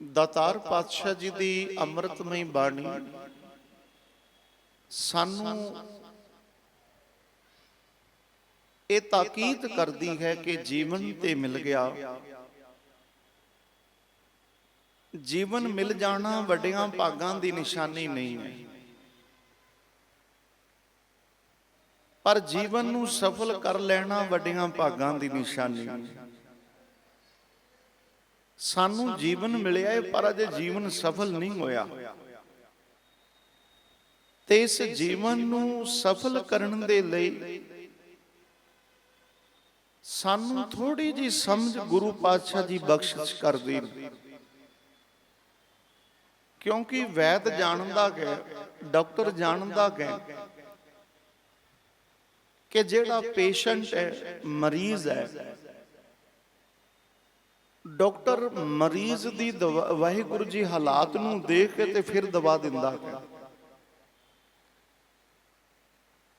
ਦਾਤਾਰ ਪਾਤਸ਼ਾਹ ਜੀ ਦੀ ਅੰਮ੍ਰਿਤਮਈ ਬਾਣੀ ਸਾਨੂੰ ਇਹ ਤਾਕੀਦ ਕਰਦੀ ਹੈ ਕਿ ਜੀਵਨ ਤੇ ਮਿਲ ਗਿਆ। ਜੀਵਨ ਮਿਲ ਜਾਣਾ ਵੱਡਿਆਂ ਭਾਗਾਂ ਦੀ ਨਿਸ਼ਾਨੀ ਨਹੀਂ। ਹੈ ਪਰ ਜੀਵਨ ਨੂੰ ਸਫਲ ਕਰ ਲੈਣਾ ਵੱਡਿਆਂ ਭਾਗਾਂ ਦੀ ਨਿਸ਼ਾਨੀ। ਹੈ ਸਾਨੂੰ ਜੀਵਨ ਮਿਲਿਆ ਹੈ ਪਰ ਅਜੇ ਜੀਵਨ ਸਫਲ ਨਹੀਂ ਹੋਇਆ। ਤੇ ਇਸ ਜੀਵਨ ਨੂੰ ਸਫਲ ਕਰਨ ਦੇ ਲਈ ਸਾਨੂੰ ਥੋੜੀ ਜੀ ਸਮਝ ਗੁਰੂ ਪਾਤਸ਼ਾਹ ਜੀ ਬਖਸ਼ਿਸ਼ ਕਰਦੇ ਨੇ ਕਿਉਂਕਿ ਵੈਦ ਜਾਣਦਾ ਹੈ, ਡਾਕਟਰ ਜਾਣਦਾ ਹੈ ਕਿ ਜਿਹੜਾ ਪੇਸ਼ੈਂਟ ਹੈ, ਮਰੀਜ਼ ਹੈ ਡਾਕਟਰ ਮਰੀਜ਼ ਦੀ ਦਵਾ- ਵਾਹਿਗੁਰੂ ਜੀ ਹਾਲਾਤ ਨੂੰ ਦੇਖ ਕੇ ਤੇ ਫਿਰ ਦਵਾ ਦਿੰਦਾ ਹੈ।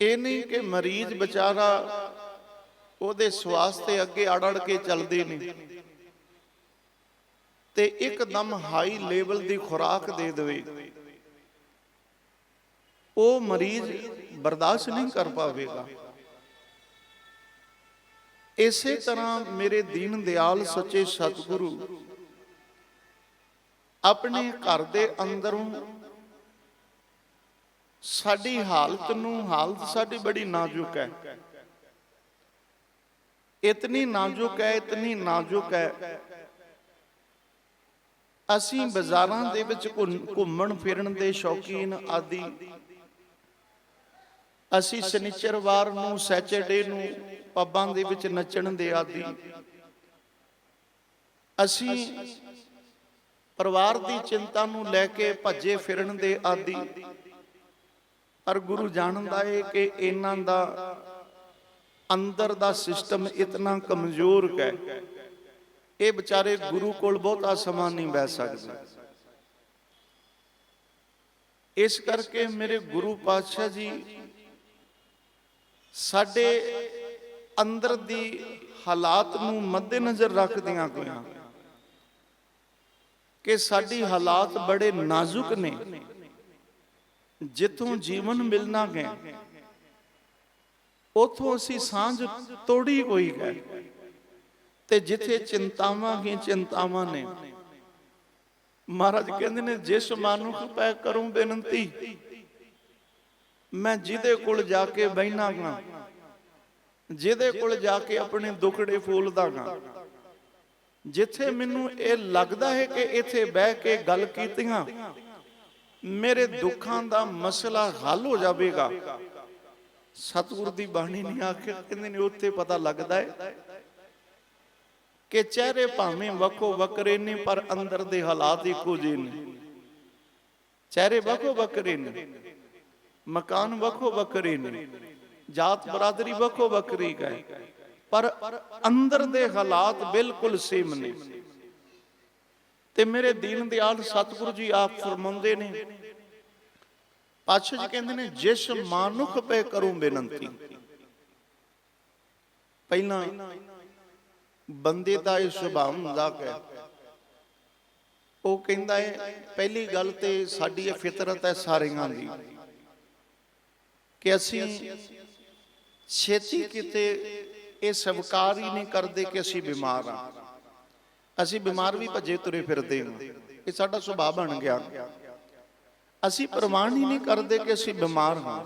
ਇਹ ਨਹੀਂ ਕਿ ਮਰੀਜ਼ ਵਿਚਾਰਾ ਉਹਦੇ ਸਵਾਸਤੇ ਅੱਗੇ ਅੜ ਅੜ ਕੇ ਚੱਲਦੇ ਨੇ ਤੇ ਇੱਕਦਮ ਹਾਈ ਲੈਵਲ ਦੀ ਖੁਰਾਕ ਦੇ ਦੇਵੇ। ਉਹ ਮਰੀਜ਼ ਬਰਦਾਸ਼ਤ ਨਹੀਂ ਕਰ ਪਾਵੇਗਾ। ਇਸੇ ਤਰ੍ਹਾਂ ਮੇਰੇ ਦੀਨ ਦਿਆਲ ਸੱਚੇ ਸਤਿਗੁਰੂ ਆਪਣੇ ਘਰ ਦੇ ਅੰਦਰੋਂ ਸਾਡੀ ਹਾਲਤ ਨੂੰ ਹਾਲਤ ਸਾਡੀ ਬੜੀ ਨਾਜ਼ੁਕ ਹੈ। ਇਤਨੀ ਨਾਜ਼ੁਕ ਹੈ, ਇਤਨੀ ਨਾਜ਼ੁਕ ਹੈ। ਅਸੀਂ ਬਾਜ਼ਾਰਾਂ ਦੇ ਵਿੱਚ ਘੁੰਮ- ਘੁੰਮਣ ਫਿਰਨ ਦੇ ਸ਼ੌਕੀਨ ਆਦਿ ਅਸੀਂ ਸ਼ਨੀਚਰਵਾਰ ਨੂੰ ਸੈਚਰਡੇ ਨੂੰ ਪੱਬਾਂ ਦੇ ਵਿੱਚ ਨੱਚਣ ਦੇ ਆਦਿ। ਅਸੀਂ ਪਰਿਵਾਰ ਦੀ ਚਿੰਤਾ ਨੂੰ ਲੈ ਕੇ ਭੱਜੇ ਫਿਰਨ ਦੇ ਆਦਿ। ਪਰ ਗੁਰੂ ਜਾਣਦਾ ਏ ਕਿ ਇਹਨਾਂ ਦਾ ਅੰਦਰ ਦਾ ਸਿਸਟਮ ਇਤਨਾ ਕਮਜ਼ੋਰ ਹੈ ਇਹ ਵਿਚਾਰੇ ਗੁਰੂ ਕੋਲ ਬਹੁਤਾ ਸਮਾਂ ਨਹੀਂ ਬੈ ਸਕਦੇ। ਇਸ ਕਰਕੇ ਮੇਰੇ ਗੁਰੂ ਪਾਤਸ਼ਾਹ ਜੀ ਸਾਡੇ ਅੰਦਰ ਦੀ ਹਾਲਾਤ ਨੂੰ ਮੱਦੇਨਜ਼ਰ ਰੱਖਦਿਆਂ ਹੋਇਆਂ ਕਿ ਸਾਡੀ ਹਾਲਾਤ ਬੜੇ ਨਾਜ਼ੁਕ ਨੇ, ਜਿੱਥੋਂ ਜੀਵਨ ਮਿਲਣਾ ਗਏ, ਉਥੋਂ ਅਸੀਂ ਸਾਂਝ ਤੋੜੀ ਹੋਈ ਗਏ ਤੇ ਜਿੱਥੇ ਚਿੰਤਾਵਾਂ ਹੀ ਚਿੰਤਾਵਾਂ ਨੇ। ਮਹਾਰਾਜ ਕਹਿੰਦੇ ਨੇ, ਜਿਸ ਮਨੁੱਖ ਪੈ ਕਰੂੰ ਬੇਨਤੀ ਮੈਂ ਜਿਹਦੇ ਕੋਲ ਜਾ ਕੇ ਬਹਿਣਾ ਗਾ, ਜਿਹਦੇ ਕੋਲ ਜਾ ਕੇ ਆਪਣੇ ਦੁਖੜੇ ਫੋਲਦਾ ਗਾ, ਜਿੱਥੇ ਮੈਨੂੰ ਇਹ ਲੱਗਦਾ ਹੈ ਕਿ ਇੱਥੇ ਬਹਿ ਕੇ ਗੱਲ ਕੀਤੀਆਂ, ਮੇਰੇ ਦੁੱਖਾਂ ਦਾ ਮਸਲਾ ਹੱਲ ਹੋ ਜਾਵੇਗਾ। ਸਤਿਗੁਰ ਦੀ ਬਾਣੀ ਨੇ ਆਖਿਆ, ਕਹਿੰਦੇ ਨੇ, ਉੱਥੇ ਪਤਾ ਲੱਗਦਾ ਹੈ ਕਿ ਚਿਹਰੇ ਭਾਵੇਂ ਵੱਖੋ ਵੱਖਰੇ ਨੇ, ਪਰ ਅੰਦਰ ਦੇ ਹਾਲਾਤ ਇੱਕੋ ਜਿਹੇ ਨੇ। ਚਿਹਰੇ ਵੱਖੋ ਵੱਖਰੇ ਨੇ। ਮਕਾਨ ਵੱਖੋ ਵੱਖਰੇ ਨੇ, ਜਾਤ ਬਰਾਦਰੀ ਵੱਖੋ ਵੱਖਰੀ ਹੈ ਪਰ ਅੰਦਰ ਦੇ ਹਾਲਾਤ ਬਿਲਕੁਲ ਸੇਮ ਨੇ। ਤੇ ਮੇਰੇ ਦੀਨ ਦਿਆਲ ਸਤਿਗੁਰੂ ਜੀ ਆਪ ਫਰਮਾਉਂਦੇ ਨੇ, ਪਾਤਸ਼ਾਹ ਜੀ ਕਹਿੰਦੇ ਨੇ, ਜਿਸ ਮਾਨੁਖ ਪੈ ਕਰੂੰ ਬੇਨੰਤੀ। ਪਹਿਲਾਂ ਬੰਦੇ ਦਾ ਇਹ ਸੁਭਾਅ ਹੁੰਦਾ ਹੈ ਉਹ ਕਹਿੰਦਾ ਹੈ, ਪਹਿਲੀ ਗੱਲ ਤੇ ਸਾਡੀ ਇਹ ਫਿਤਰਤ ਹੈ ਸਾਰਿਆਂ ਦੀ। ਕਿ ਅਸੀਂ ਛੇਤੀ ਕਿਤੇ ਇਹ ਸਵਕਾਰ ਹੀ ਨਹੀਂ ਕਰਦੇ ਕਿ ਅਸੀਂ ਬਿਮਾਰ ਹਾਂ। ਅਸੀਂ ਬਿਮਾਰ ਵੀ ਭੱਜੇ ਤੁਰੇ ਫਿਰਦੇ ਹਾਂ। ਇਹ ਸਾਡਾ ਸੁਭਾਅ ਬਣ ਗਿਆ। ਅਸੀਂ ਪ੍ਰਮਾਣ ਹੀ ਨਹੀਂ ਕਰਦੇ ਕਿ ਅਸੀਂ ਬਿਮਾਰ ਹਾਂ।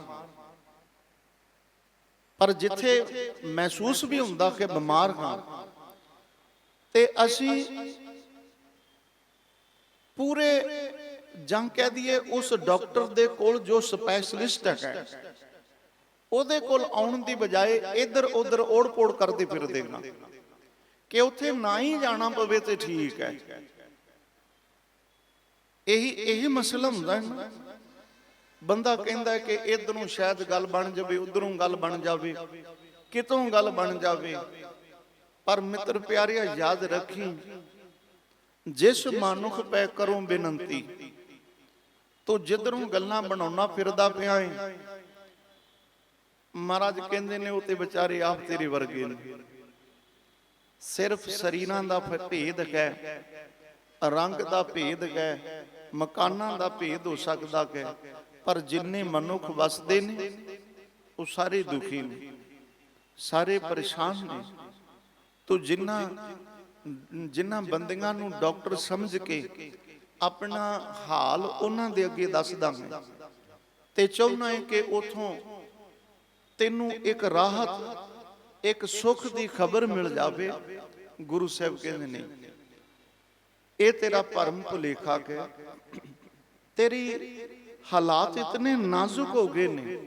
ਪਰ ਜਿੱਥੇ ਮਹਿਸੂਸ ਵੀ ਹੁੰਦਾ ਕਿ ਬਿਮਾਰ ਹਾਂ, ਤੇ ਅਸੀਂ ਪੂਰੇ ਜਾਂ ਕਹਿ ਦਈਏ ਉਸ ਡਾਕਟਰ ਦੇ ਕੋਲ ਜੋ ਸਪੈਸ਼ਲਿਸਟ ਹੈ ਉਹਦੇ ਕੋਲ ਆਉਣ ਦੀ ਬਜਾਏ ਇੱਧਰ ਉੱਧਰ ਓੜ-ਪੋੜ ਕਰਦੇ ਫਿਰਦੇ ਹਾਂ ਕਿ ਉੱਥੇ ਨਾ ਹੀ ਜਾਣਾ ਪਵੇ ਤੇ ਠੀਕ ਹੈ। ਇਹੀ, ਇਹ ਮਸਲਾ ਹੁੰਦਾ ਹੈ ਨਾ। ਬੰਦਾ ਕਹਿੰਦਾ ਕਿ ਇਧਰੋਂ ਸ਼ਾਇਦ ਗੱਲ ਬਣ ਜਾਵੇ, ਉਧਰੋਂ ਗੱਲ ਬਣ ਜਾਵੇ, ਕਿਤੋਂ ਗੱਲ ਬਣ ਜਾਵੇ। ਪਰ ਮਿੱਤਰ ਪਿਆਰਿਆ, ਯਾਦ ਰੱਖੀ, ਜਿਸ ਮਨੁੱਖ ਪੈ ਕਰੋ ਬੇਨੰਤੀ, ਤੂੰ ਜਿੱਧਰੋਂ ਗੱਲਾਂ ਬਣਾਉਣਾ ਫਿਰਦਾ ਪਿਆ ਏ ਮਹਾਰਾਜ ਕਹਿੰਦੇ ਨੇ, ਉਹ ਤੇ ਵਿਚਾਰੇ ਆਪ ਤੇਰੇ ਵਰਗੇ ਨੇ। ਸਿਰਫ ਸਰੀਰਾਂ ਦਾ ਭੇਦ ਹੈ ਰੰਗ ਦਾ ਭੇਦ ਹੈ ਮਕਾਨਾਂ ਦਾ ਭੇਦ ਹੋ ਸਕਦਾ ਹੈ ਪਰ ਜਿੰਨੇ ਮਨੁੱਖ ਵਸਦੇ ਨੇ, ਉਹ ਸਾਰੇ ਦੁਖੀ ਨੇ, ਸਾਰੇ ਪਰੇਸ਼ਾਨ ਨੇ। ਤੋ ਜਿਨ੍ਹਾਂ ਜਿਨ੍ਹਾਂ ਬੰਦਿਆਂ ਨੂੰ ਡਾਕਟਰ ਸਮਝ ਕੇ ਆਪਣਾ ਹਾਲ ਉਹਨਾਂ ਦੇ ਅੱਗੇ ਦੱਸਦਾ ਮੈਂ, ਤੇ ਚਾਹੁੰਦਾ ਹੈ ਕਿ ਉਥੋਂ ਤੈਨੂੰ ਇੱਕ ਰਾਹਤ, ਇੱਕ ਸੁੱਖ ਦੀ ਖਬਰ ਮਿਲ ਜਾਵੇ, ਗੁਰੂ ਸਾਹਿਬ ਕਹਿੰਦੇ ਨੇ। ਇਹ ਤੇਰਾ ਭਰਮ ਭੁਲੇਖਾ ਹੈ। ਤੇਰੀ ਹਾਲਾਤ ਇਤਨੇ ਨਾਜ਼ੁਕ ਹੋ ਗਏ ਨੇ।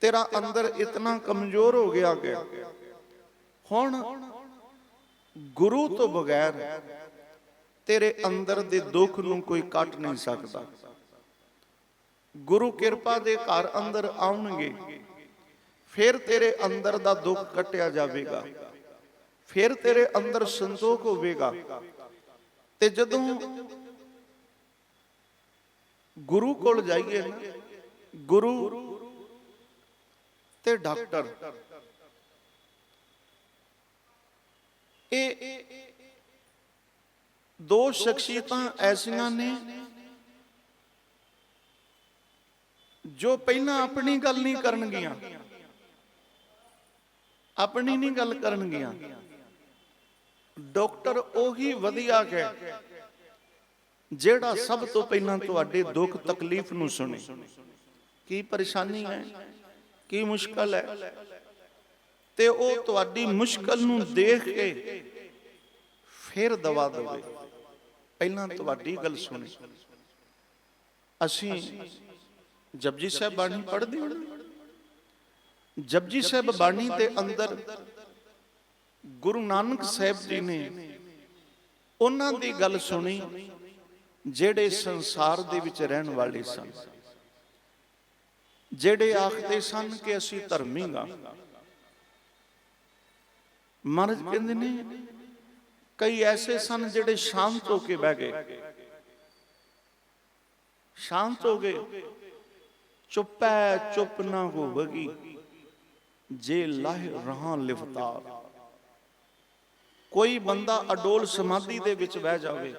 ਤੇਰਾ ਅੰਦਰ ਇਤਨਾ ਕਮਜ਼ੋਰ ਹੋ ਗਿਆ ਕਿ ਹੁਣ ਗੁਰੂ ਤੋਂ ਬਗੈਰ ਤੇਰੇ ਅੰਦਰ ਦੇ ਦੁੱਖ ਨੂੰ ਕੋਈ ਕੱਟ ਨਹੀਂ ਸਕਦਾ। ਗੁਰੂ ਕਿਰਪਾ ਦੇ ਘਰ ਅੰਦਰ ਆਉਣਗੇ। ਫਿਰ ਤੇਰੇ ਅੰਦਰ ਦਾ ਦੁੱਖ ਕੱਟਿਆ ਜਾਵੇਗਾ। ਫਿਰ ਤੇਰੇ ਅੰਦਰ ਸੰਤੋਖ ਹੋਵੇਗਾ। ਤੇ ਜਦੋਂ ਗੁਰੂ ਕੋਲ ਜਾਈਏ ਨਾ, ਗੁਰੂ ਤੇ ਡਾਕਟਰ। ਇਹ ਦੋ ਸ਼ਖਸੀਅਤਾਂ ਐਸੀਆਂ ਨੇ ਜੋ ਪਹਿਲਾਂ ਆਪਣੀ ਗੱਲ ਨਹੀਂ ਕਰਨਗੀਆਂ। ਆਪਣੀ ਨਹੀਂ ਗੱਲ ਕਰਨਗੀਆਂ। ਡਾਕਟਰ ਉਹੀ ਵਧੀਆ ਹੈ ਜਿਹੜਾ ਸਭ ਤੋਂ ਪਹਿਲਾਂ ਤੁਹਾਡੇ ਦੁੱਖ ਤਕਲੀਫ ਨੂੰ ਸੁਣੇ। ਕੀ ਪਰੇਸ਼ਾਨੀ ਹੈ? ਕੀ ਮੁਸ਼ਕਲ ਹੈ? ਤੇ ਉਹ ਤੁਹਾਡੀ ਮੁਸ਼ਕਲ ਨੂੰ ਦੇਖ ਕੇ ਫਿਰ ਦਵਾ ਦੇਵੇ। ਪਹਿਲਾਂ ਤੁਹਾਡੀ ਗੱਲ ਸੁਣੇ। ਅਸੀਂ ਜਪਜੀ ਸਾਹਿਬ ਬਾਣੀ ਪੜ੍ਹਦੇ ਹਾਂ। ਜਪਜੀ ਸਾਹਿਬ ਬਾਣੀ ਦੇ ਅੰਦਰ ਗੁਰੂ ਨਾਨਕ ਸਾਹਿਬ ਜੀ ਨੇ ਉਹਨਾਂ ਦੀ ਗੱਲ ਸੁਣੀ ਜਿਹੜੇ ਸੰਸਾਰ ਦੇ ਵਿੱਚ ਰਹਿਣ ਵਾਲੇ ਸਨ ਜਿਹੜੇ ਆਖਦੇ ਸਨ ਕਿ ਅਸੀਂ ਧਰਮੀਗਾ ਮਹਾਰਾਜ ਕਹਿੰਦੇ ਨੇ ਕਈ ਐਸੇ ਸਨ ਜਿਹੜੇ ਸ਼ਾਂਤ ਹੋ ਕੇ ਬਹਿ ਗਏ ਸ਼ਾਂਤ ਹੋ ਗਏ ਚੁੱਪੈ ਚੁੱਪ ਨਾ ਹੋਵਗੀ ਜੇ ਲਾਹ ਰਹਾ ਲਿਫਤਾਰ ਕੋਈ ਬੰਦਾ ਅਡੋਲ ਸਮਾਧੀ ਦੇ ਵਿੱਚ ਬਹਿ ਜਾਵੇ,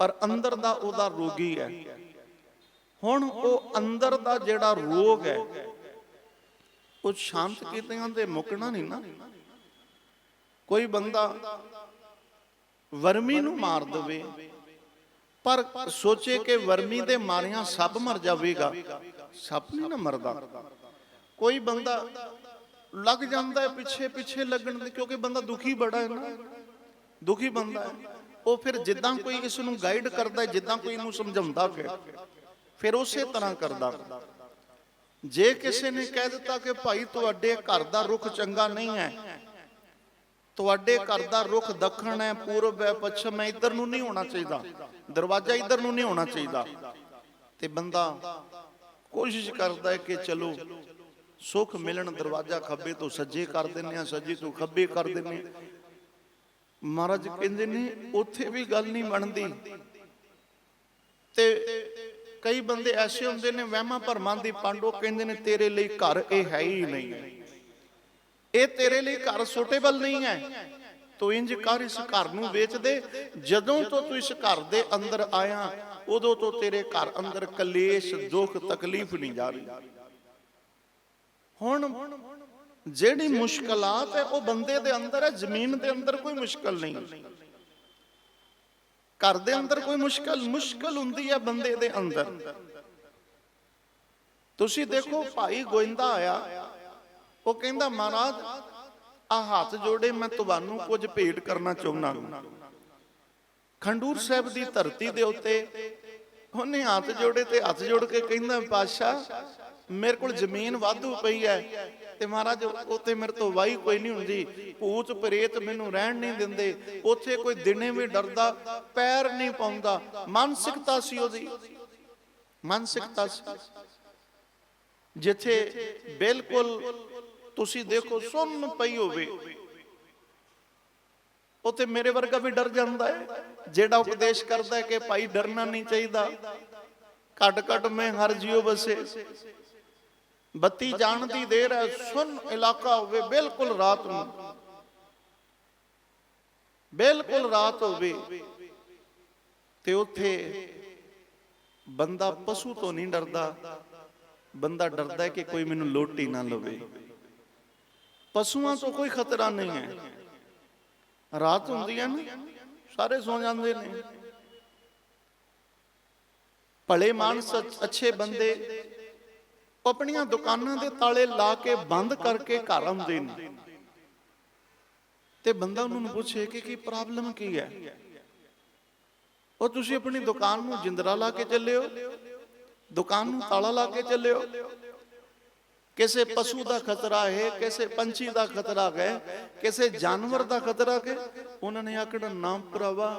ਪਰ ਅੰਦਰ ਦਾ ਉਹਦਾ ਰੋਗੀ ਹੈ। ਹੁਣ ਉਹ ਅੰਦਰ ਦਾ ਜਿਹੜਾ ਰੋਗ ਹੈ, ਉਹ ਸ਼ਾਂਤ ਕੀਤਿਆਂ ਦੇ ਮੁਕਣਾ ਨਹੀਂ ਨਾ। ਕੋਈ ਬੰਦਾ ਵਰਮੀ ਨੂੰ ਮਾਰ ਦਵੇ, ਪਰ ਸੋਚੇ ਕਿ ਵਰਮੀ ਦੇ ਮਾਰਿਆਂ ਸੱਪ ਮਰ ਜਾਵੇਗਾ, ਸੱਪ ਨਹੀਂ ਨਾ ਮਰਦਾ। ਕੋਈ ਬੰਦਾ ਲੱਗ ਜਾਂਦਾ ਹੈ ਪਿੱਛੇ ਪਿੱਛੇ ਲੱਗਣ ਦੇ, ਕਿਉਂਕਿ ਬੰਦਾ ਦੁਖੀ ਬੜਾ ਹੈ ਨਾ। ਦੁਖੀ ਬੰਦਾ ਹੈ। ਉਹ ਫਿਰ ਜਿੱਦਾਂ ਕੋਈ ਇਸ ਨੂੰ ਗਾਈਡ ਕਰਦਾ ਹੈ, ਜਿੱਦਾਂ ਕੋਈ ਇਹਨੂੰ ਸਮਝਾਉਂਦਾ ਫਿਰ ਫਿਰ ਉਸੇ ਤਰ੍ਹਾਂ ਕਰਦਾ। ਜੇ ਕਿਸੇ ਨੇ ਕਹਿ ਦਿੱਤਾ ਕਿ ਭਾਈ ਤੁਹਾਡੇ ਘਰ ਦਾ ਰੁਖ ਚੰਗਾ ਨਹੀਂ ਹੈ, ਤੁਹਾਡੇ ਘਰ ਦਾ ਰੁਖ ਦੱਖਣ ਹੈ, ਪੂਰਬ ਹੈ, ਪੱਛਮ ਹੈ, ਇੱਧਰ ਨੂੰ ਨਹੀਂ ਹੋਣਾ ਚਾਹੀਦਾ। ਦਰਵਾਜ਼ਾ ਇੱਧਰ ਨੂੰ ਨਹੀਂ ਹੋਣਾ ਚਾਹੀਦਾ। ਤੇ ਬੰਦਾ ਕੋਸ਼ਿਸ਼ ਕਰਦਾ ਹੈ ਕਿ ਚਲੋ ਸੁੱਖ ਮਿਲਣ ਦਰਵਾਜ਼ਾ ਖੱਬੇ ਤੋਂ ਸੱਜੇ ਕਰ ਦਿੰਨੇ ਆ ਸੱਜੇ ਤੋਂ ਖੱਬੇ ਕਰ ਦਿੰਨੇ ਮਹਾਰਾਜ ਕਹਿੰਦੇ ਨੇ, ਉੱਥੇ ਵੀ ਗੱਲ ਨਹੀਂ ਬਣਦੀ। ਤੇ ਕਈ ਬੰਦੇ ਐਸੇ ਹੁੰਦੇ ਨੇ, ਵਹਿਮਾਂ ਭਰਮਾਂ ਦੀ ਪਾਂਡੋ ਕਹਿੰਦੇ ਨੇ, ਤੇਰੇ ਲਈ ਘਰ ਇਹ ਹੈ ਹੀ ਨਹੀਂ। ਇਹ ਤੇਰੇ ਲਈ ਘਰ ਸੁਟੇਬਲ ਨਹੀਂ ਹੈ। ਤੂੰ ਇੰਜ ਕਰ, ਇਸ ਘਰ ਨੂੰ ਵੇਚ ਦੇ। ਜਦੋਂ ਤੋਂ ਤੂੰ ਇਸ ਘਰ ਦੇ ਅੰਦਰ ਆਇਆ, ਉਦੋਂ ਤੋਂ ਤੇਰੇ ਘਰ ਅੰਦਰ ਕਲੇਸ਼, ਦੁੱਖ, ਤਕਲੀਫ ਨਹੀਂ ਜਾ ਰਹੀ। ਹੁਣ ਜਿਹੜੀ ਮੁਸ਼ਕਲਾਤ ਹੈ, ਉਹ ਬੰਦੇ ਦੇ ਅੰਦਰ ਹੈ, ਜ਼ਮੀਨ ਦੇ ਅੰਦਰ ਕੋਈ ਮੁਸ਼ਕਲ ਨਹੀਂ। ਘਰ ਦੇ ਅੰਦਰ ਕੋਈ ਮੁਸ਼ਕਲ ਮੁਸ਼ਕਲ ਹੁੰਦੀ ਹੈ ਬੰਦੇ ਦੇ ਅੰਦਰ। ਤੁਸੀਂ ਦੇਖੋ, ਭਾਈ ਗੋਇੰਦਾ ਆਇਆ। ਉਹ ਕਹਿੰਦਾ, ਮਹਾਰਾਜ, ਆ ਹੱਥ ਜੋੜੇ ਮੈਂ ਤੁਹਾਨੂੰ ਕੁਝ ਭੇਟ ਕਰਨਾ ਚਾਹੁੰਦਾ ਖੰਡੂਰ ਸਾਹਿਬ ਦੀ ਧਰਤੀ ਦੇ ਉੱਤੇ ਉਹਨੇ ਹੱਥ ਜੋੜੇ ਤੇ ਹੱਥ ਜੋੜ ਕੇ ਕਹਿੰਦਾ ਪਾਸ਼ਾ ਮੇਰੇ ਕੋਲ ਜ਼ਮੀਨ ਵਾਧੂ ਪਈ ਹੈ ਤੇ ਮਹਾਰਾਜ, ਉੱਥੇ ਮੇਰੇ ਤੋਂ ਵਾਈ ਕੋਈ ਨਹੀਂ ਹੁੰਦੀ। ਭੂਤ ਪ੍ਰੇਤ ਮੈਨੂੰ ਰਹਿਣ ਨਹੀਂ ਦਿੰਦੇ। ਉੱਥੇ ਕੋਈ ਦਿਨੇ ਵੀ ਡਰਦਾ, ਪੈਰ ਨਹੀਂ ਪਾਉਂਦਾ। ਮਾਨਸਿਕਤਾ ਸੀ ਉਹਦੀ। ਮਾਨਸਿਕਤਾ ਸੀ। ਜਿੱਥੇ ਬਿਲਕੁਲ ਤੁਸੀਂ ਦੇਖੋ ਸੁੰਨ ਪਈ ਹੋਵੇ। ਉਥੇ ਮੇਰੇ ਵਰਗਾ ਵੀ ਡਰ ਜਾਂਦਾ ਹੈ। ਜਿਹੜਾ ਉਪਦੇਸ਼ ਕਰਦਾ ਹੈ ਕਿ ਭਾਈ ਡਰਨਾ ਨਹੀਂ ਚਾਹੀਦਾ। ਘਟ ਘਟ ਮੈਂ ਹਰ ਜਿਉ ਬਸੇ ਬੱਤੀ ਜਾਣ ਦੀ ਦੇਰ ਹੈ, ਸੁੰਨ ਇਲਾਕਾ ਹੋਵੇ, ਬਿਲਕੁਲ ਰਾਤ ਨੂੰ। ਬਿਲਕੁਲ ਰਾਤ ਹੋਵੇ, ਤੇ ਉੱਥੇ ਬੰਦਾ ਪਸ਼ੂ ਤੋਂ ਨਹੀਂ ਡਰਦਾ। ਬੰਦਾ ਡਰਦਾ ਹੈ ਕਿ ਕੋਈ ਮੈਨੂੰ ਲੋਟੀ ਨਾ ਲਵੇ। ਪਸ਼ੂਆਂ ਤੋਂ ਕੋਈ ਖਤਰਾ ਨਹੀਂ ਹੈ। ਰਾਤ ਹੁੰਦੀ ਹੈ ਨਾ, ਸਾਰੇ ਸੌ ਜਾਂਦੇ ਨੇ। ਭਲੇ ਮਾਨਸ ਅੱਛੇ ਬੰਦੇ ਆਪਣੀਆਂ ਦੁਕਾਨਾਂ ਦੇ ਤਾਲੇ ਲਾ ਕੇ ਬੰਦ ਕਰਕੇ ਘਰ ਆਉਂਦੇ ਨੇ। ਤੇ ਬੰਦਾ ਉਹਨਾਂ ਨੂੰ ਪੁੱਛੇ ਕਿ ਕੀ ਪ੍ਰੋਬਲਮ ਕੀ ਹੈ? ਉਹ ਤੁਸੀਂ ਆਪਣੀ ਦੁਕਾਨ ਨੂੰ ਜਿੰਦਰਾ ਲਾ ਕੇ ਚੱਲਿਓ, ਦੁਕਾਨ ਨੂੰ ਤਾਲਾ ਲਾ ਕੇ ਚੱਲਿਓ। ਕਿਸੇ ਪਸ਼ੂ ਦਾ ਖਤਰਾ ਹੈ, ਕਿਸੇ ਪੰਛੀ ਦਾ ਖਤਰਾ ਹੈ, ਕਿਸੇ ਜਾਨਵਰ ਦਾ ਖਤਰਾ ਹੈ। ਉਹਨਾਂ ਨੇ ਆਖਣਾ ਨਾਮ ਭਰਾਵਾ,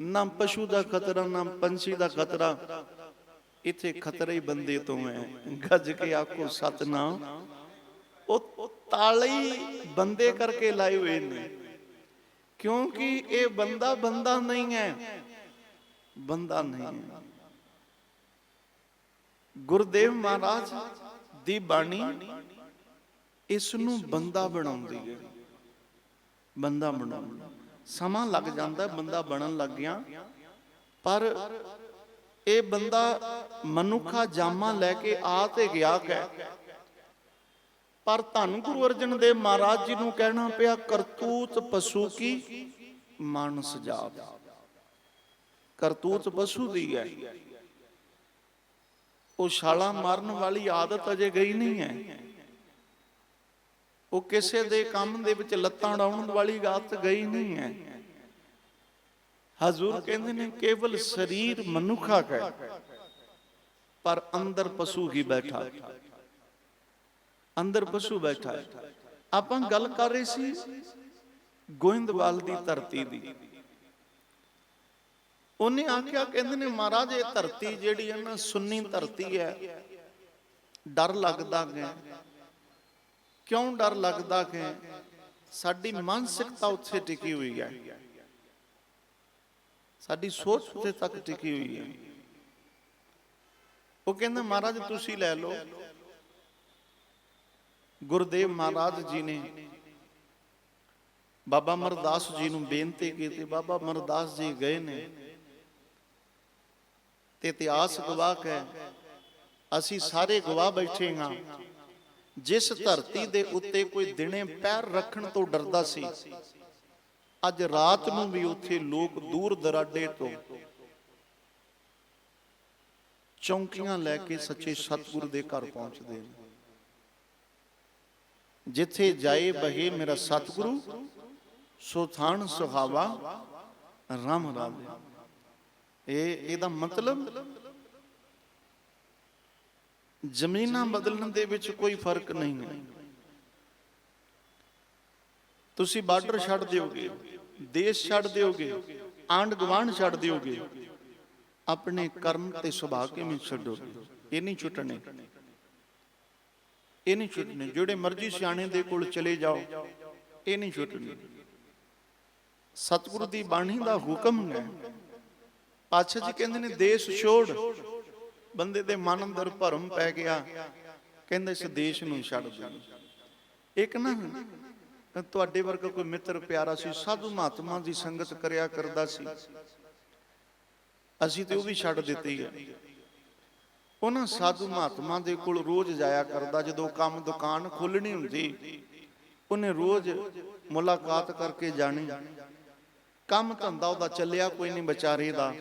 ਨਾ ਪਸ਼ੂ ਦਾ ਖਤਰਾ, ਨਾ ਪੰਛੀ ਦਾ ਖਤਰਾ। ਇੱਥੇ ਖਤਰਾ ਬੰਦੇ ਤੋਂ ਹੈ ਗੱਜ ਕੇ ਆਖੋ ਸਤਨਾਮ ਉਹ ਤਾਲੇ ਬੰਦੇ ਕਰਕੇ ਲਾਏ ਹੋਏ ਨੇ। ਕਿਉਂਕਿ ਇਹ ਬੰਦਾ ਬੰਦਾ ਨਹੀਂ ਹੈ। ਬੰਦਾ ਨਹੀਂ ਹੈ। ਗੁਰਦੇਵ ਮਹਾਰਾਜ ਦੀ ਬਾਣੀ ਇਸ ਨੂੰ ਬੰਦਾ ਬਣਾਉਂਦੀ ਹੈ। ਬੰਦਾ ਬਣਾਉਂਦਾ ਸਮਾਂ ਲੱਗ ਜਾਂਦਾ ਬੰਦਾ ਬਣਨ ਲੱਗ ਗਿਆ ਪਰ ਇਹ ਬੰਦਾ ਮਨੁੱਖਾ ਜਾਮਾ ਲੈ ਕੇ ਆ ਤੇ ਗਿਆ ਹੈ ਪਰ ਧੰਨ ਗੁਰੂ ਅਰਜਨ ਦੇਵ ਮਹਾਰਾਜ ਜੀ ਨੂੰ ਕਹਿਣਾ ਪਿਆ, ਕਰਤੂਤ ਪਸ਼ੂ ਕੀ ਮਨ ਜਾਪ ਕਰਤੂਤ ਪਸ਼ੂ ਦੀ ਹੈ। ਉਹ ਛਾਲਾ ਮਾਰਨ ਵਾਲੀ ਆਦਤ ਅਜੇ ਗਈ ਨਹੀਂ ਹੈ। ਉਹ ਕਿਸੇ ਦੇ ਕੰਮ ਦੇ ਵਿੱਚ ਲੱਤਾਂ ਡਾਉਣ ਵਾਲੀ ਆਦਤ ਗਈ ਨਹੀਂ ਹੈ। ਹਜ਼ੂਰ ਕਹਿੰਦੇ ਨੇ, ਕੇਵਲ ਸਰੀਰ ਮਨੁੱਖਾ ਹੈ, ਪਰ ਅੰਦਰ ਪਸ਼ੂ ਹੀ ਬੈਠਾ। ਅੰਦਰ ਪਸ਼ੂ ਬੈਠਾ ਆਪਾਂ ਗੱਲ ਕਰ ਰਹੇ ਸੀ ਗੋਇੰਦਵਾਲ ਦੀ ਧਰਤੀ ਦੀ। ਉਹਨੇ ਆਖਿਆ, ਕਹਿੰਦੇ ਨੇ, ਮਹਾਰਾਜ, ਇਹ ਧਰਤੀ ਜਿਹੜੀ ਹੈ ਨਾ, ਸੁੰਨੀ ਧਰਤੀ ਹੈ। ਡਰ ਲੱਗਦਾ ਹੈ। ਕਿਉਂ ਡਰ ਲੱਗਦਾ ਹੈ? ਸਾਡੀ ਮਾਨਸਿਕਤਾ ਉੱਥੇ ਟਿਕੀ ਹੋਈ ਹੈ। ਸਾਡੀ ਸੋਚ ਉੱਥੇ ਤੱਕ ਟਿਕੀ ਹੋਈ ਹੈ। ਉਹ ਕਹਿੰਦਾ, ਮਹਾਰਾਜ, ਤੁਸੀਂ ਲੈ ਲਓ। ਗੁਰਦੇਵ ਮਹਾਰਾਜ ਜੀ ਨੇ ਬਾਬਾ ਮਰਦਾਸ ਜੀ ਨੂੰ ਬੇਨਤੀ ਕੀਤੀ, ਬਾਬਾ ਮਰਦਾਸ ਜੀ ਗਏ ਨੇ ਤੇ ਇਤਿਹਾਸ ਗਵਾਹ ਹੈ ਅਸੀਂ ਸਾਰੇ ਗਵਾਹ ਬੈਠੇ ਹਾਂ। ਜਿਸ ਧਰਤੀ ਦੇ ਉੱਤੇ ਕੋਈ ਦਿਨੇ ਪੈਰ ਰੱਖਣ ਤੋਂ ਡਰਦਾ ਸੀ ਅੱਜ ਰਾਤ ਨੂੰ ਵੀ ਉੱਥੇ ਲੋਕ ਦੂਰ ਦਰਾਡੇ ਤੋਂ ਚੌਂਕੀਆਂ ਲੈ ਕੇ ਸੱਚੇ ਸਤਿਗੁਰੂ ਦੇ ਘਰ ਪਹੁੰਚਦੇ ਨੇ। ਜਿੱਥੇ ਜਾਏ ਬਹੇ ਮੇਰਾ ਸਤਿਗੁਰੂ, ਸੋ ਥਾਨ ਸੁਹਾਵਾ, ਰਾਮ ਰਾਮ। ਇਹ ਇਹਦਾ ਮਤਲਬ ਜ਼ਮੀਨਾਂ ਬਦਲਣ ਦੇ ਵਿੱਚ ਕੋਈ ਫ਼ਰਕ ਨਹੀਂ ਹੈ। ਤੁਸੀਂ ਬਾਰਡਰ ਛੱਡ ਦਿਓਗੇ। ਦੇਸ਼ ਛੱਡ ਦਿਓਗੇ ਆਂਡ ਗਵਾਂਡ ਛੱਡ ਦਿਓਗੇ, ਆਪਣੇ ਕਰਮ ਤੇ ਸੁਭਾਅ ਕਿਵੇਂ ਛੱਡੋਗੇ? ਇਹ ਨਹੀਂ ਛੁੱਟਣੇ। ਇਹ ਨਹੀਂ ਛੁੱਟਣੇ। ਜਿਹੜੇ ਮਰਜ਼ੀ ਸਿਆਣੇ ਦੇ ਕੋਲ ਚਲੇ ਜਾਓ, ਇਹ ਨਹੀਂ ਛੁੱਟਣੇ। ਸਤਿਗੁਰੂ ਦੀ ਬਾਣੀ ਦਾ ਹੁਕਮ ਹੈ। ਪਾਤਸ਼ਾਹ ਜੀ ਕਹਿੰਦੇ ਨੇ, ਦੇਸ਼ ਛੋੜ। ਬੰਦੇ ਦੇ ਮਨ ਅੰਦਰ ਭਰਮ ਪੈ ਗਿਆ। ਕਹਿੰਦੇ ਇਸ ਦੇਸ਼ ਨੂੰ ਛੱਡ ਦੇ ਇੱਕ ਨਾ ਤੁਹਾਡੇ ਵਰਗਾ ਕੋਈ ਮਿੱਤਰ ਪਿਆਰਾ ਸੀ, ਸਾਧੂ ਮਹਾਤਮਾ ਦੀ ਸੰਗਤ ਕਰਿਆ ਕਰਦਾ ਸੀ। ਅਸੀਂ ਤੇ ਉਹ ਵੀ ਛੱਡ ਦਿੱਤੀ ਹੈ ਉਹਨਾਂ ਸਾਧੂ ਮਹਾਤਮਾ ਦੇ ਕੋਲ ਰੋਜ਼ ਜਾਇਆ ਕਰਦਾ, ਜਦੋਂ ਕੰਮ ਦੁਕਾਨ ਖੋਲਣੀ ਹੁੰਦੀ, ਉਹਨੇ ਰੋਜ਼ ਮੁਲਾਕਾਤ ਕਰਕੇ ਜਾਣੀ। ਕੰਮ ਧੰਦਾ ਉਹਦਾ ਚੱਲਿਆ, ਕੋਈ ਨਹੀਂ ਵਿਚਾਰੇ ਦਾ।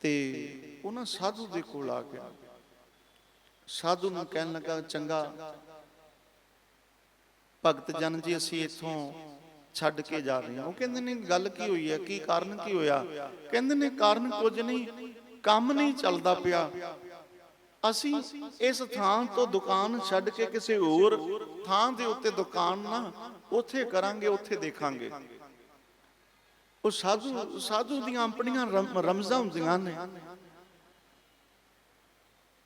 ਤੇ ਉਹਨਾਂ ਸਾਧੂ ਦੇ ਕੋਲ ਆ ਗਿਆ। ਸਾਧੂ ਨੂੰ ਕਹਿਣ ਲੱਗਾ, ਚੰਗਾ ਭਗਤ ਜਨ ਜੀ, ਅਸੀਂ ਇੱਥੋਂ ਛੱਡ ਕੇ ਜਾ ਰਹੇ ਹਾਂ। ਉਹ ਕਹਿੰਦੇ ਨੇ ਗੱਲ ਕੀ ਹੋਈ ਹੈ? ਕੀ ਕਾਰਨ ਕੀ ਹੋਇਆ? ਕਹਿੰਦੇ ਨੇ, ਕਾਰਨ ਕੁਝ ਨਹੀਂ, ਕੰਮ ਨਹੀਂ ਚੱਲਦਾ ਪਿਆ। ਅਸੀਂ ਇਸ ਥਾਂ ਤੋਂ ਦੁਕਾਨ ਛੱਡ ਕੇ ਕਿਸੇ ਹੋਰ ਥਾਂ ਦੇ ਉੱਤੇ ਦੁਕਾਨ ਨਾ, ਉੱਥੇ ਕਰਾਂਗੇ, ਉੱਥੇ ਦੇਖਾਂਗੇ। ਉਹ ਸਾਧੂ ਸਾਧੂ ਦੀਆਂ ਆਪਣੀਆਂ ਰਮ- ਰਮਜ਼ਾਂ ਹੁੰਦੀਆਂ ਨੇ।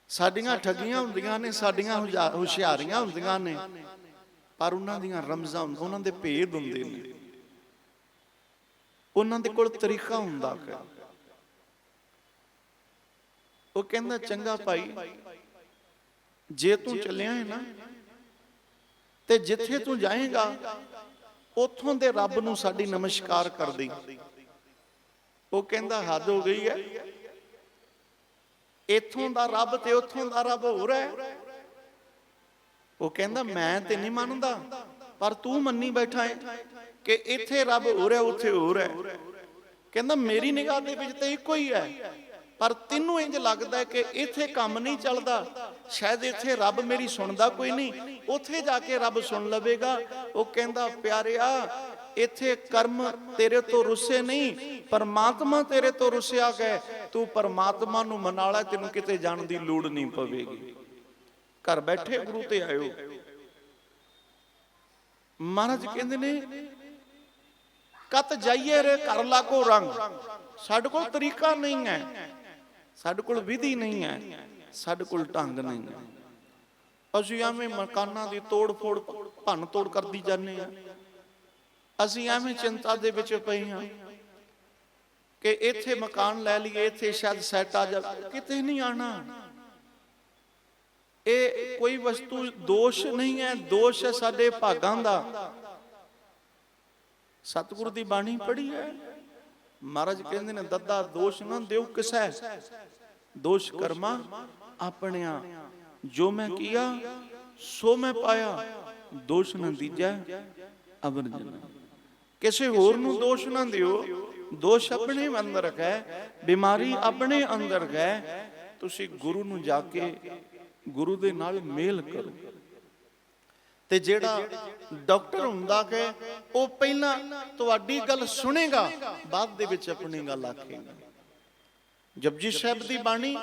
ਸਾਡੀਆਂ ਠੱਗੀਆਂ ਹੁੰਦੀਆਂ ਨੇ, ਸਾਡੀਆਂ ਹੁਜਾ- ਹੁਸ਼ਿਆਰੀਆਂ ਹੁੰਦੀਆਂ ਨੇ। ਪਰ ਉਹਨਾਂ ਦੀਆਂ ਰਮਜ਼ਾਂ ਉਹਨਾਂ ਦੇ ਭੇਦ ਹੁੰਦੇ ਨੇ। ਉਹਨਾਂ ਦੇ ਕੋਲ ਤਰੀਕਾ ਹੁੰਦਾ ਹੈ ਉਹ ਕਹਿੰਦਾ, ਚੰਗਾ ਭਾਈ, ਜੇ ਤੂੰ ਚੱਲਿਆ ਹੈ ਨਾ, ਤੇ ਜਿੱਥੇ ਤੂੰ ਜਾਏਗਾ, ਉਥੋਂ ਦੇ ਰੱਬ ਨੂੰ ਸਾਡੀ ਨਮਸਕਾਰ ਕਰਦੀ ਉਹ ਕਹਿੰਦਾ, ਹੱਦ ਹੋ ਗਈ ਹੈ। ਇਥੋਂ ਦਾ ਰੱਬ ਤੇ ਉਥੋਂ ਦਾ ਰੱਬ ਹੋਰ ਹੈ। ਉਹ ਕਹਿੰਦਾ ਮੈਂ ਤੇ ਨਹੀਂ ਮੰਨਦਾ ਪਰ ਤੂੰ ਮੰਨੀ ਬੈਠਾ ਹੈ ਕਿ ਇੱਥੇ ਰੱਬ ਹੋਰ ਹੈ ਉੱਥੇ ਹੋਰ ਹੈ ਕਹਿੰਦਾ ਮੇਰੀ ਨਿਗਾਹ ਦੇ ਵਿੱਚ ਤੇ ਇੱਕੋ ਹੀ ਹੈ। ਪਰ ਤੈਨੂੰ ਇੰਜ ਲੱਗਦਾ ਕਿ ਇੱਥੇ ਕੰਮ ਨਹੀਂ ਚੱਲਦਾ। ਸ਼ਾਇਦ ਇੱਥੇ ਰੱਬ ਮੇਰੀ ਸੁਣਦਾ ਕੋਈ ਨਹੀਂ। ਉੱਥੇ ਜਾ ਕੇ ਰੱਬ ਸੁਣ ਲਵੇਗਾ। ਉਹ ਕਹਿੰਦਾ ਪਿਆਰਿਆ ਇੱਥੇ ਕਰਮ ਤੇਰੇ ਤੋਂ ਰੁੱਸੇ ਨਹੀਂ। ਪਰਮਾਤਮਾ ਤੇਰੇ ਤੋਂ ਰੁੱਸਿਆ ਗਿਆ। ਤੂੰ ਪਰਮਾਤਮਾ ਨੂੰ ਮਨਾ ਲੈ ਤੈਨੂੰ ਕਿਤੇ ਜਾਣ ਦੀ ਲੋੜ ਨਹੀਂ ਪਵੇਗੀ। ਘਰ ਬੈਠੇ ਗੁਰੂ ਤੇ ਆਇਓ। ਮਹਾਰਾਜ ਕਹਿੰਦੇ ਨੇ, ਕਤ ਜਾਈਏ ਰੇ ਘਰ ਲਾਗੋ ਰੰਗ। ਸਾਡੇ ਕੋਲ ਤਰੀਕਾ ਨਹੀਂ ਹੈ। ਸਾਡੇ ਕੋਲ ਵਿਧੀ ਨਹੀਂ ਹੈ। ਸਾਡੇ ਕੋਲ ਢੰਗ ਨਹੀਂ ਹੈ। ਅਸੀਂ ਐਵੇਂ ਮਕਾਨਾਂ ਦੀ ਤੋੜ ਫੋੜ ਭੰਨ ਤੋੜ ਕਰਦੀ ਜਾਂਦੇ ਆ ਅਸੀਂ ਐਵੇਂ ਚਿੰਤਾ ਦੇ ਵਿੱਚ ਪਏ ਹਾਂ ਕਿ ਇੱਥੇ ਮਕਾਨ ਲੈ ਲਈਏ, ਇੱਥੇ ਸ਼ਾਇਦ ਸੈੱਟ ਆ ਜਾ ਕਿਤੇ ਨਹੀਂ ਆਣਾ ਇਹ ਕੋਈ ਵਸਤੂ ਦੋਸ਼ ਨਹੀਂ ਹੈ, ਦੋਸ਼ ਹੈ ਸਾਡੇ ਭਾਗਾਂ ਦਾ। ਸਤਿਗੁਰੂ ਦੀ ਬਾਣੀ ਪੜ੍ਹੀ ਹੈ। ਮਹਾਰਾਜ ਕਹਿੰਦੇ ਨੇ, ਦੱਦਾ ਦੋਸ਼ ਨਾ ਦਿਓ ਕਿਸੈ। ਦੋਸ਼ ਕਰਮਾ ਆਪਣਿਆ। ਜੋ ਮੈਂ ਕੀਆ, ਸੋ ਮੈਂ ਪਾਇਆ। ਦੋਸ਼ ਨਾ ਦੀਜੈ ਅਵਰ ਕਿਸੇ ਹੋਰ ਨੂੰ ਦੋਸ਼ ਨਾ ਦਿਓ। ਦੋਸ਼ ਆਪਣੇ ਅੰਦਰ ਹੈ, ਬਿਮਾਰੀ ਆਪਣੇ ਅੰਦਰ ਹੈ। ਤੁਸੀਂ ਗੁਰੂ ਨੂੰ ਜਾ ਕੇ ਗੁਰੂ ਦੇ ਨਾਲ ਮੇਲ ਕਰੋ। ਤੇ ਜਿਹੜਾ ਡਾਕਟਰ ਹੁੰਦਾ ਕਿ ਉਹ ਪਹਿਲਾਂ ਤੁਹਾਡੀ ਗੱਲ ਸੁਣੇਗਾ, ਬਾਅਦ ਦੇ ਵਿੱਚ ਆਪਣੀ ਗੱਲ ਆਖੇਗਾ। ਜਪਜੀ ਸਾਹਿਬ ਦੀ ਬਾਣੀ,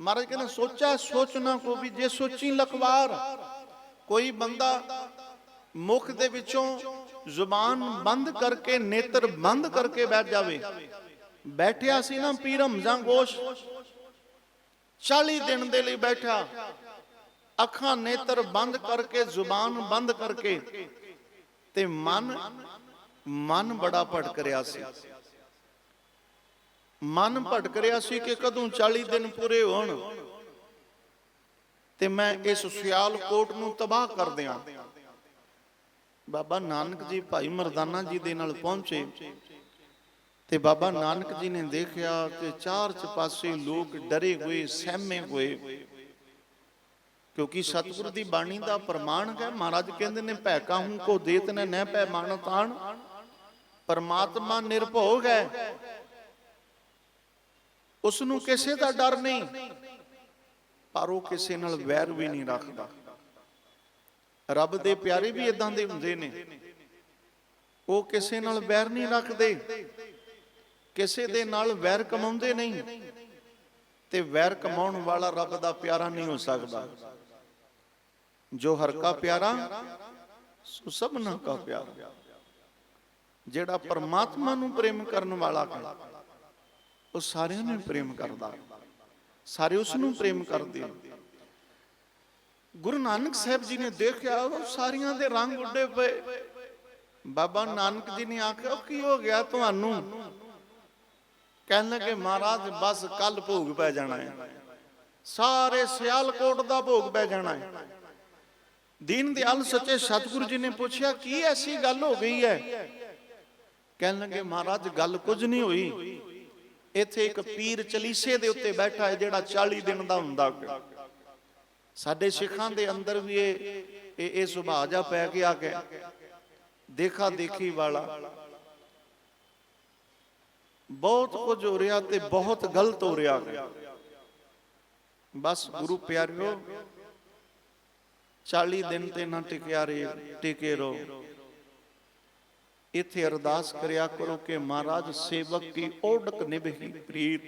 ਮਹਾਰਾਜ ਕਹਿੰਦੇ, ਸੋਚਾ ਸੋਚਣਾ ਕੋ ਵੀ ਜੇ ਸੋਚੀ ਲਖਵਾਰ। ਕੋਈ ਬੰਦਾ ਮੁਖ ਦੇ ਵਿੱਚੋਂ ਜ਼ੁਬਾਨ ਬੰਦ ਕਰਕੇ, ਨੇਤਰ ਬੰਦ ਕਰਕੇ ਬੈਠ ਜਾਵੇ। ਬੈਠਿਆ ਸੀ ਨਾ ਪੀਰ ਹਮਜ਼ਾ ਗੋਸ਼ 40 ਦਿਨ ਦੇ ਲਈ ਬੈਠਾ। ਅੱਖਾਂ ਨੇਤਰ ਬੰਦ ਕਰਕੇ, ਜ਼ੁਬਾਨ ਬੰਦ ਕਰਕੇ ਤੇ ਮਨ ਮਨ ਬੜਾ ਭਟਕ ਰਿਹਾ ਸੀ। ਮਨ ਭਟਕ ਰਿਹਾ ਸੀ ਕਿ ਕਦੋਂ 40 ਦਿਨ ਪੂਰੇ ਹੋਣ। ਤੇ ਮੈਂ ਇਸ ਸਿਆਲਕੋਟ ਨੂੰ ਤਬਾਹ ਕਰ ਦਿਆਂ। ਬਾਬਾ ਨਾਨਕ ਜੀ, ਭਾਈ ਮਰਦਾਨਾ ਜੀ ਦੇ ਨਾਲ ਪਹੁੰਚੇ। ਤੇ ਬਾਬਾ ਨਾਨਕ ਜੀ ਨੇ ਦੇਖਿਆ ਕਿ ਚਾਰ ਚਪਾਸੇ ਲੋਕ ਡਰੇ ਹੋਏ, ਸਹਿਮੇ ਹੋਏ। ਕਿਉਂਕਿ ਸਤਿਗੁਰ ਦੀ ਬਾਣੀ ਦਾ ਪ੍ਰਮਾਣ ਹੈ, ਮਹਾਰਾਜ ਕਹਿੰਦੇ ਨੇ ਭੈਕਾ ਕਾਹੂ ਕੋ ਦੇਤ ਨੇ ਨਹਿ ਪੈ ਮਾਨ ਤਾਣ। ਪਰਮਾਤਮਾ ਨਿਰਭਉ ਹੈ। ਉਸ ਨੂੰ ਕਿਸੇ ਦਾ ਡਰ ਨਹੀਂ, ਪਰ ਉਹ ਕਿਸੇ ਨਾਲ ਵੈਰ ਵੀ ਨਹੀਂ ਰੱਖਦਾ। ਰੱਬ ਦੇ ਪਿਆਰੇ ਵੀ ਇਦਾਂ ਦੇ ਹੁੰਦੇ ਨੇ। ਉਹ ਕਿਸੇ ਨਾਲ ਵੈਰ ਨਹੀਂ ਰੱਖਦੇ। ਕਿਸੇ ਦੇ ਨਾਲ ਵੈਰ ਕਮਾਉਂਦੇ ਨਹੀਂ। ਤੇ ਵੈਰ ਕਮਾਉਣ ਵਾਲਾ ਰੱਬ ਦਾ ਪਿਆਰਾ ਨਹੀਂ ਹੋ ਸਕਦਾ। ਜੋ ਹਰ ਕਾ ਪਿਆਰਾ, ਸੋ ਸਭਨਾ ਕਾ ਪਿਆਰਾ। ਜਿਹੜਾ ਪਰਮਾਤਮਾ ਨੂੰ ਪ੍ਰੇਮ ਕਰਨ ਵਾਲਾ ਹੈ, ਉਹ ਸਾਰਿਆਂ ਨੂੰ ਪ੍ਰੇਮ ਕਰਦਾ। ਸਾਰੇ ਉਸ ਨੂੰ ਪ੍ਰੇਮ ਕਰਦੇ। ਗੁਰੂ ਨਾਨਕ ਸਾਹਿਬ ਜੀ ਨੇ ਦੇਖਿਆ, ਉਹ ਸਾਰੀਆਂ ਦੇ ਰੰਗ ਉੱਡੇ ਪਏ। ਬਾਬਾ ਨਾਨਕ ਜੀ ਨੇ ਆਖਿਆ, ਉਹ ਕੀ ਹੋ ਗਿਆ ਤੁਹਾਨੂੰ? ਕਹਿਣ ਲੱਗੇ, ਮਹਾਰਾਜ, ਬਸ ਕੱਲ ਭੋਗ ਪੈ ਜਾਣਾ ਹੈ। ਸਾਰੇ ਸਿਆਲਕੋਟ ਦਾ ਭੋਗ ਪੈ ਜਾਣਾ ਹੈ। ਦੀਨ ਦਿਆਲ ਸੱਚੇ ਸਤਿਗੁਰੂ ਜੀ ਨੇ ਪੁੱਛਿਆ, ਕੀ ਐਸੀ ਗੱਲ ਹੋ ਗਈ ਹੈ? ਕਹਿਣ ਲੱਗੇ, ਮਹਾਰਾਜ, ਗੱਲ ਕੁਝ ਨਹੀਂ ਹੋਈ। ਇੱਥੇ ਇੱਕ ਪੀਰ ਚਲੀਸੇ ਦੇ ਉੱਤੇ ਬੈਠਾ ਹੈ, ਜਿਹੜਾ 40 ਦਿਨ ਦਾ ਹੁੰਦਾ ਸਾਡੇ ਸਿੱਖਾਂ ਦੇ ਅੰਦਰ ਵੀ ਇਹ ਇਹ ਇਹ ਸੁਭਾਅ ਜਾ ਪੈ ਗਿਆ ਕਿ ਦੇਖਾ ਦੇਖੀ ਵਾਲਾ। ਬਹੁਤ ਕੁਝ ਹੋ ਰਿਹਾ ਤੇ ਬਹੁਤ ਗਲਤ ਹੋ ਰਿਹਾ ਬਸ ਗੁਰੂ ਪਿਆਰਿਓ 40 ਦਿਨ ਤੇ ਨਾ ਟਿਕਿਆ ਰੇ, ਟਿਕੇ ਰਹੋ। ਇੱਥੇ ਅਰਦਾਸ ਕਰਿਆ ਕਰੋ ਕਿ ਮਹਾਰਾਜ ਸੇਵਕ ਕੀ ਓੜਕ ਨਿਭਹੀ ਪ੍ਰੀਤ।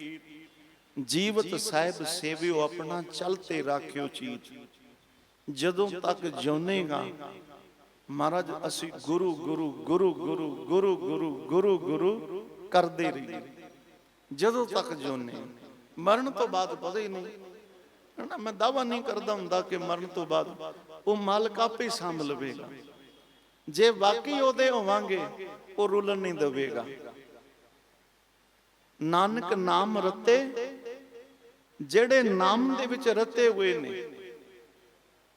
ਜੀਵਤ ਸਾਹਿਬ ਸੇਵਿਓ ਆਪਣਾ ਚਲਤੇ ਰਾਖਿਓ ਚੀਤ। ਜਦੋਂ ਤੱਕ ਜਿਉਨੇਗਾ ਮਹਾਰਾਜ ਅਸੀਂ ਗੁਰੂ ਗੁਰੂ ਗੁਰੂ ਗੁਰੂ ਗੁਰੂ ਗੁਰੂ ਗੁਰੂ ਗੁਰੂ ਕਰਦੇ ਰਹੀਏ। ਜਦੋਂ ਤੱਕ ਜਿਉਨੇ ਮਰਨ ਤੋਂ ਬਾਅਦ ਪਤਾ ਹੀ ਨਹੀਂ। ਹਨਾ, ਮੈਂ ਦਾਵਾ ਨਹੀਂ ਕਰਦਾ ਹੁੰਦਾ ਕਿ ਮਰਨ ਤੋਂ ਬਾਅਦ ਉਹ ਮਾਲਕ ਆਪੇ ਸੰਭ ਲਵੇਗਾ। ਜੇ ਵਾਕਈ ਉਹਦੇ ਹੋਵਾਂਗੇ, ਉਹ ਰੁਲਣ ਨਹੀਂ ਦੇਵੇਗਾ। ਨਾਨਕ ਨਾਮ ਰਤੇ, ਜਿਹੜੇ ਨਾਮ ਦੇ ਵਿੱਚ ਰਤੇ ਹੋਏ ਨੇ,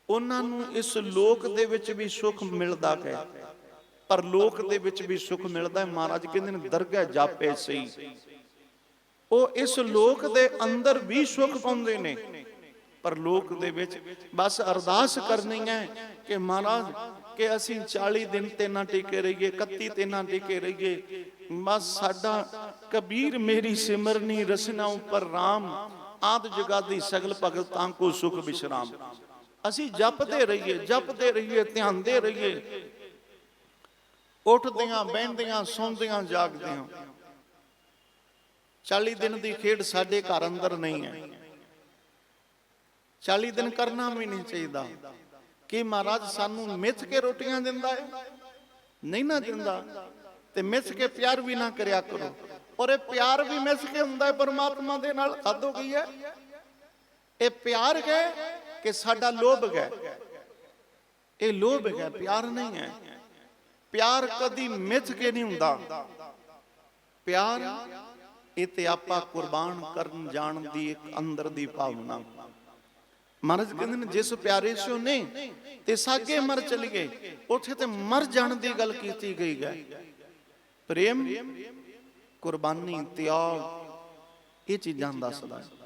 ਉਹਨਾਂ ਨੂੰ ਇਸ ਲੋਕ ਦੇ ਵਿੱਚ ਵੀ ਸੁੱਖ ਮਿਲਦਾ ਹੈ। ਪਰ ਲੋਕ ਦੇ ਵਿੱਚ ਵੀ ਸੁੱਖ ਮਿਲਦਾ ਹੈ। ਮਹਾਰਾਜ ਕਹਿੰਦੇ ਨੇ, ਦਰਗਾਹ ਜਾਪੇ ਸਹੀ। ਉਹ ਇਸ ਲੋਕ ਦੇ ਅੰਦਰ ਵੀ ਸੁੱਖ ਪਾਉਂਦੇ ਨੇ। ਪਰ ਦੇ ਵਿੱਚ ਬਸ ਅਰਦਾਸ ਕਰਨੀ ਹੈ ਕਿ ਮਹਾਰਾਜ, ਕਿ ਅਸੀਂ 40 ਦਿਨ ਤੇ ਨਾ ਟਿਕੇ ਰਹੀਏ 31 ਤੇ ਨਾ ਟਿਕੇ ਰਹੀਏ। ਬਸ ਸਾਡਾ ਕਬੀਰ ਮੇਰੀ ਸਿਮਰਨੀ ਰਸਨਾ ਉੱਪਰ RAM ਆਦ ਜਗਾਦੀ ਸਗਲ ਭਗਤਾਂ ਕੋ ਸੁਖ ਵਿਸ਼ਰਾਮ ਅਸੀਂ ਜਪਦੇ ਰਹੀਏ ਜਪਦੇ ਰਹੀਏ, ਧਿਆਨਦੇ ਰਹੀਏ। ਉੱਠਦਿਆਂ, ਬਹਿੰਦਿਆਂ, ਸੌਂਦਿਆਂ, ਜਾਗਦਿਆਂ। 40 ਦਿਨ ਦੀ ਖੇਡ ਸਾਡੇ ਘਰ ਅੰਦਰ ਨਹੀਂ ਹੈ। 40 ਦਿਨ ਕਰਨਾ ਵੀ ਨਹੀਂ ਚਾਹੀਦਾ। ਕਿ ਮਹਾਰਾਜ ਸਾਨੂੰ ਮਿੱਥ ਕੇ ਰੋਟੀਆਂ ਦਿੰਦਾ ਹੈ? ਨਹੀਂ ਨਾ ਦਿੰਦਾ। ਤੇ ਮਿੱਥ ਕੇ ਪਿਆਰ ਵੀ ਨਾ ਕਰਿਆ ਕਰੋ। ਔਰ ਇਹ ਪਿਆਰ ਵੀ ਮਿੱਥ ਕੇ ਹੁੰਦਾ ਹੈ, ਪਰਮਾਤਮਾ ਦੇ ਨਾਲ ਹੱਦ ਹੋ ਗਈ ਹੈ। ਇਹ ਪਿਆਰ ਹੈ ਕਿ ਸਾਡਾ ਲੋਭ ਹੈ। ਇਹ ਲੋਭ ਹੈ, ਪਿਆਰ ਨਹੀਂ ਹੈ। ਪਿਆਰ ਕਦੀ ਮਿੱਥ ਕੇ ਨਹੀਂ ਹੁੰਦਾ। ਪਿਆਰ, ਇਹ ਤੇ ਆਪਾਂ ਕੁਰਬਾਨ ਕਰਨ ਜਾਣ ਦੀ ਇੱਕ ਅੰਦਰ ਦੀ ਭਾਵਨਾ। ਮਹਾਰਾਜ ਕਹਿੰਦੇ ਨੇ, ਜਿਸ ਪਿਆਰੇ ਸੋ ਨੇ ਤੇ ਸਾਗੇ ਮਰ ਚਲੀ ਗਏ, ਉੱਥੇ ਤੇ ਮਰ ਜਾਣ ਦੀ ਗੱਲ ਕੀਤੀ ਗਈ ਹੈ। ਪ੍ਰੇਮ, ਕੁਰਬਾਨੀ, ਤਿਆਗ, ਇਹ ਚੀਜ਼ਾਂ ਦੱਸਦਾ ਹੈ।